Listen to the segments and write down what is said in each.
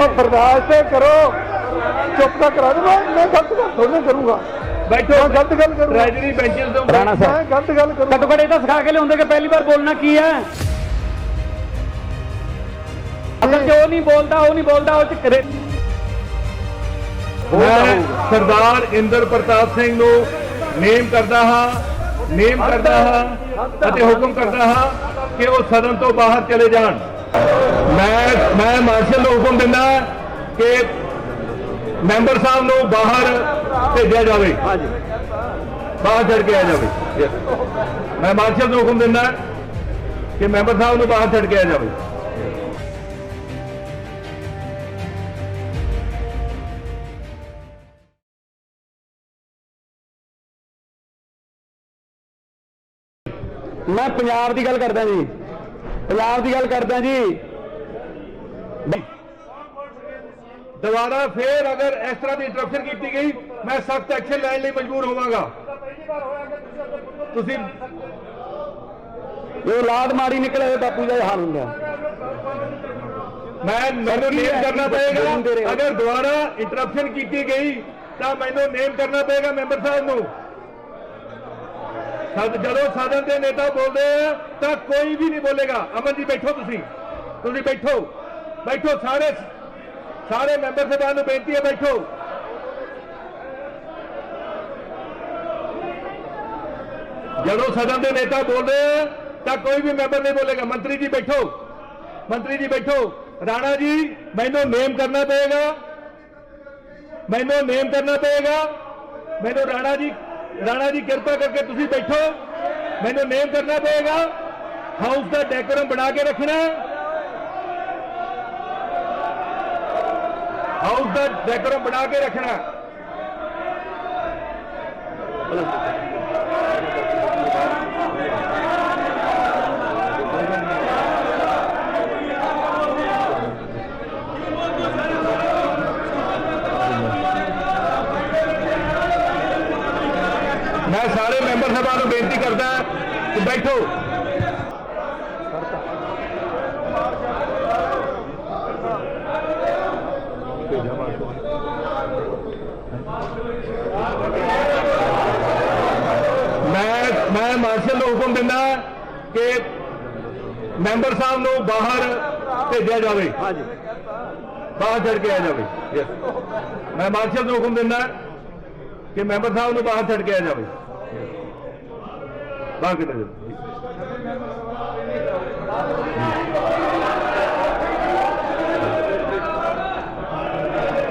ਉਹ ਬਰਦਾਸ਼ਤ ਤੇ ਕਰੋ। ਚੁੱਪ ਤਾਂ ਕਰਾ ਦੇ ਮੈਂ ਮੈਂ ਗਲਤ ਗੱਲ ਥੋੜ੍ਹਾ ਕਰੂੰਗਾ। ਬੈਠੋ। ਮੈਂ ਗਲਤ ਗੱਲ ਕਰੂੰਗਾ। ਟ੍ਰੈਜਰੀ ਬੈਂਚਸ ਤੋਂ ਰਾਣਾ ਮੈਂ ਸਾਹਿਬ ਗਲਤ ਗੱਲ ਕਰੂੰਗਾ। ਘੱਟੋ ਘੱਟ ਇਹ ਤਾਂ ਸਿਖਾ ਕੇ ਲਿਆਉਂਦੇ ਕਿ ਪਹਿਲੀ ਵਾਰ ਬੋਲਣਾ ਕੀ ਹੈ। ਅਸਲ ਜੋ ਨਹੀਂ ਬੋਲਦਾ ਉਹ ਨਹੀਂ ਬੋਲਦਾ ਉਹ ਚ ਕਰੇ ਮੈਂ ਸਰਦਾਰ ਇੰਦਰ ਪ੍ਰਤਾਪ ਸਿੰਘ ਨੂੰ ਨੇਮ ਕਰਦਾ ਹਾਂ ਨੇਮ ਕਰਦਾ ਹਾਂ ਅਤੇ ਹੁਕਮ ਕਰਦਾ ਹਾਂ ਕਿ ਉਹ ਸਦਨ ਤੋਂ ਬਾਹਰ ਚਲੇ ਜਾਣ। ਮੈਂ ਮੈਂ ਮਾਰਸ਼ਲ ਨੂੰ ਹੁਕਮ ਦਿੰਦਾ ਕਿ ਮੈਂਬਰ ਸਾਹਿਬ ਨੂੰ ਬਾਹਰ ਭੇਜਿਆ ਜਾਵੇ। ਹਾਂਜੀ। ਬਾਹਰ ਛੱਡ ਕੇ ਆ ਜਾਵੇ। ਮੈਂ ਮਾਰਸ਼ਲ ਨੂੰ ਹੁਕਮ ਦਿੰਦਾ ਕਿ ਮੈਂਬਰ ਸਾਹਿਬ ਨੂੰ ਬਾਹਰ ਛੱਡ ਕੇ ਆ ਜਾਵੇ। ਮੈਂ ਪੰਜਾਬ ਦੀ ਗੱਲ ਕਰਦਾ ਜੀ। ਪੰਜਾਬ ਦੀ ਗੱਲ ਕਰਦਾ ਜੀ। ਦੁਬਾਰਾ ਫੇਰ ਅਗਰ ਇਸ ਤਰ੍ਹਾਂ ਦੀ ਇੰਟਰਪਸ਼ਨ ਕੀਤੀ ਗਈ ਮੈਂ ਸਖਤ ਐਕਸ਼ਨ ਲੈਣ ਲਈ ਮਜਬੂਰ ਹੋਵਾਂਗਾ। ਤੁਸੀਂ ਇਹ ਔਲਾਦ ਮਾੜੀ ਨਿਕਲੇ ਬਾਪੂ ਦਾ ਹਾਲ ਹੁੰਦਾ। ਮੈਂ ਮੈਨੂੰ ਨੇਮ ਕਰਨਾ ਪਏਗਾ। ਅਗਰ ਦੁਬਾਰਾ ਇੰਟਰਪਸ਼ਨ ਕੀਤੀ ਗਈ ਤਾਂ ਮੈਨੂੰ ਨੇਮ ਕਰਨਾ ਪਏਗਾ ਮੈਂਬਰ ਸਾਹਿਬ ਨੂੰ। ਜਦੋਂ ਸਦਨ ਦੇ ਨੇਤਾ ਬੋਲਦੇ ਆ ਤਾਂ ਕੋਈ ਵੀ ਨਹੀਂ ਬੋਲੇਗਾ। ਅਮਨ ਜੀ ਬੈਠੋ ਤੁਸੀਂ। ਤੁਸੀਂ ਬੈਠੋ। ਬੈਠੋ ਸਾਰੇ ਸਾਰੇ ਮੈਂਬਰ ਸਾਹਿਬਾਨ ਨੂੰ ਬੇਨਤੀ ਹੈ ਬੈਠੋ। ਜਦੋਂ ਸਦਨ ਦੇ ਨੇਤਾ ਬੋਲਦੇ ਆ, ਤਾਂ ਕੋਈ ਵੀ ਮੈਂਬਰ ਨਹੀਂ ਬੋਲੇਗਾ। ਮੰਤਰੀ ਜੀ ਬੈਠੋ। ਮੰਤਰੀ ਜੀ ਬੈਠੋ। ਰਾਣਾ ਜੀ, ਮੈਨੂੰ ਨੇਮ ਕਰਨਾ ਪਏਗਾ। ਮੈਨੂੰ ਨੇਮ ਕਰਨਾ ਪਏਗਾ। ਮੈਨੂੰ ਰਾਣਾ ਜੀ ਰਾਣਾ ਜੀ ਕਿਰਪਾ ਕਰਕੇ ਤੁਸੀਂ ਬੈਠੋ। ਮੈਨੂੰ ਨੇਮ ਕਰਨਾ ਪਏਗਾ। ਹਾਊਸ ਦਾ ਡੈਕੋਰਮ ਬਣਾ ਕੇ ਰੱਖਣਾ। ਹਾਊਸ ਦਾ ਡੈਕੋਰਮ ਬਣਾ ਕੇ ਰੱਖਣਾ। ਮੈਂ ਸਾਰੇ ਮੈਂਬਰ ਸਾਹਿਬਾਨ ਨੂੰ ਬੇਨਤੀ ਕਰਦਾ ਕਿ ਬੈਠੋ। ਮੈਂ ਮੈਂ ਮਾਰਸ਼ਲ ਨੂੰ ਹੁਕਮ ਦਿੰਦਾ ਕਿ ਮੈਂਬਰ ਸਾਹਿਬ ਨੂੰ ਬਾਹਰ ਭੇਜਿਆ ਜਾਵੇ। ਹਾਂਜੀ। ਬਾਹਰ ਛੱਡ ਕੇ ਆ ਜਾਵੇ। Yes. ਮੈਂ ਮਾਰਸ਼ਲ ਨੂੰ ਹੁਕਮ ਦਿੰਦਾ ਕਿ ਮੈਂਬਰ ਸਾਹਿਬ ਨੂੰ ਬਾਹਰ ਛੱਡ ਕੇ ਆ ਜਾਵੇ। ਬਾਹਰ ਜਾਵੇ।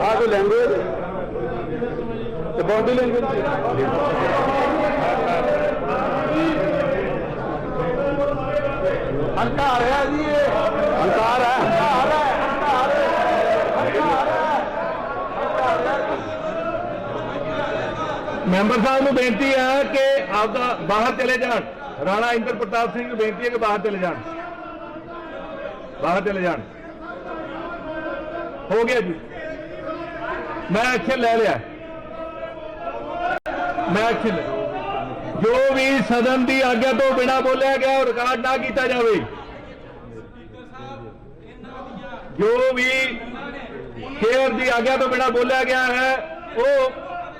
ਆ ਕੋਈ ਲੈਂਗੁਏਜ ਤੇ ਬਾਡੀ ਲੈਂਗੁਏਜ ਹੰਕਾਰ ਹੈ ਜੀ ਇਹ। ਹੰਕਾਰ ਹੈ ਹੰਕਾਰ ਹੈ ਹੰਕਾਰ ਹੈ ਹੰਕਾਰ ਹੈ ਮੈਂਬਰ ਸਾਹਿਬ ਨੂੰ ਬੇਨਤੀ ਹੈ ਕਿ ਆਪਦਾ ਬਾਹਰ ਚਲੇ ਜਾਣ। ਰਾਣਾ ਇੰਦਰ ਪ੍ਰਤਾਪ ਸਿੰਘ ਨੂੰ ਬੇਨਤੀ ਹੈ ਕਿ ਬਾਹਰ ਚਲੇ ਜਾਣ। ਬਾਹਰ ਚਲੇ ਜਾਣ। ਹੋ ਗਿਆ ਜੀ। ਮੈਂ ਐਕਸ਼ਨ ਲੈ ਲਿਆ। ਮੈਂ ਐਕਸ਼ਨ ਲੈ ਜੋ ਵੀ ਸਦਨ ਦੀ ਆਗਿਆ ਤੋਂ ਬਿਨਾ ਬੋਲਿਆ ਗਿਆ, ਉਹ ਰਿਕਾਰਡ ਨਾ ਕੀਤਾ ਜਾਵੇ। ਜੋ ਵੀ ਸ਼ੇਅਰ ਦੀ ਆਗਿਆ ਤੋਂ ਬਿਨਾ ਬੋਲਿਆ ਗਿਆ ਹੈ, ਉਹ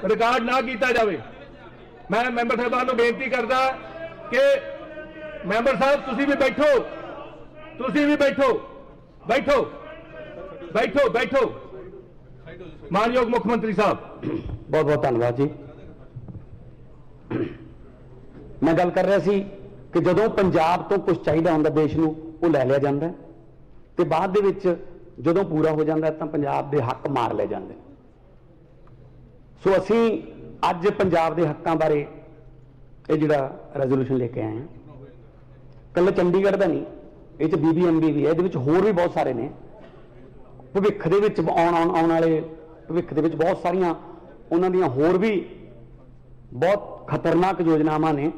ਰਿਕਾਰਡ ਨਾ ਕੀਤਾ ਜਾਵੇ। ਮੈਂ ਮੈਂਬਰ ਸਾਹਿਬਾਨ ਨੂੰ ਬੇਨਤੀ ਕਰਦਾ ਕਿ ਮੈਂਬਰ ਸਾਹਿਬ, ਤੁਸੀਂ ਵੀ ਬੈਠੋ। ਤੁਸੀਂ ਵੀ ਬੈਠੋ। ਬੈਠੋ। ਬੈਠੋ ਬੈਠੋ। ਮਾਨਯੋਗ ਮੁੱਖ ਮੰਤਰੀ ਸਾਹਿਬ। ਬਹੁਤ ਬਹੁਤ ਧੰਨਵਾਦ ਜੀ। ਮੈਂ ਗੱਲ ਕਰ ਰਿਹਾ ਸੀ ਕਿ ਜਦੋਂ ਪੰਜਾਬ ਤੋਂ ਕੁਝ ਚਾਹੀਦਾ ਹੁੰਦਾ ਦੇਸ਼ ਨੂੰ, ਉਹ ਲੈ ਲਿਆ ਜਾਂਦਾ ਹੈ। ਤੇ ਬਾਅਦ ਦੇ ਵਿੱਚ ਜਦੋਂ ਪੂਰਾ ਹੋ ਜਾਂਦਾ ਤਾਂ ਪੰਜਾਬ ਦੇ ਹੱਕ ਮਾਰ ਲਏ ਜਾਂਦੇ ਸੋ ਅਸੀਂ ਅੱਜ ਪੰਜਾਬ ਦੇ ਹੱਕਾਂ ਬਾਰੇ ਇਹ ਜਿਹੜਾ ਰੈਜ਼ੋਲੂਸ਼ਨ ਲੈ ਕੇ ਆਏ ਹਾਂ। ਕੱਲ ਚੰਡੀਗੜ੍ਹ ਦਾ ਨਹੀਂ, ਇਹ ਚ ਬੀਬੀਐਮਬੀ ਵੀ ਹੈ, ਇਹਦੇ ਵਿੱਚ ਹੋਰ ਵੀ ਬਹੁਤ ਸਾਰੇ ਨੇ। ਭਵਿੱਖ ਦੇ ਵਿੱਚ ਆਉਣ ਆਉਣ ਆਉਣ ਵਾਲੇ ਭਵਿੱਖ ਦੇ ਵਿੱਚ ਬਹੁਤ ਸਾਰੀਆਂ, ਉਹਨਾਂ ਦੀਆਂ ਹੋਰ ਵੀ ਬਹੁਤ ਖਤਰਨਾਕ ਯੋਜਨਾਵਾਂ ਨੇ।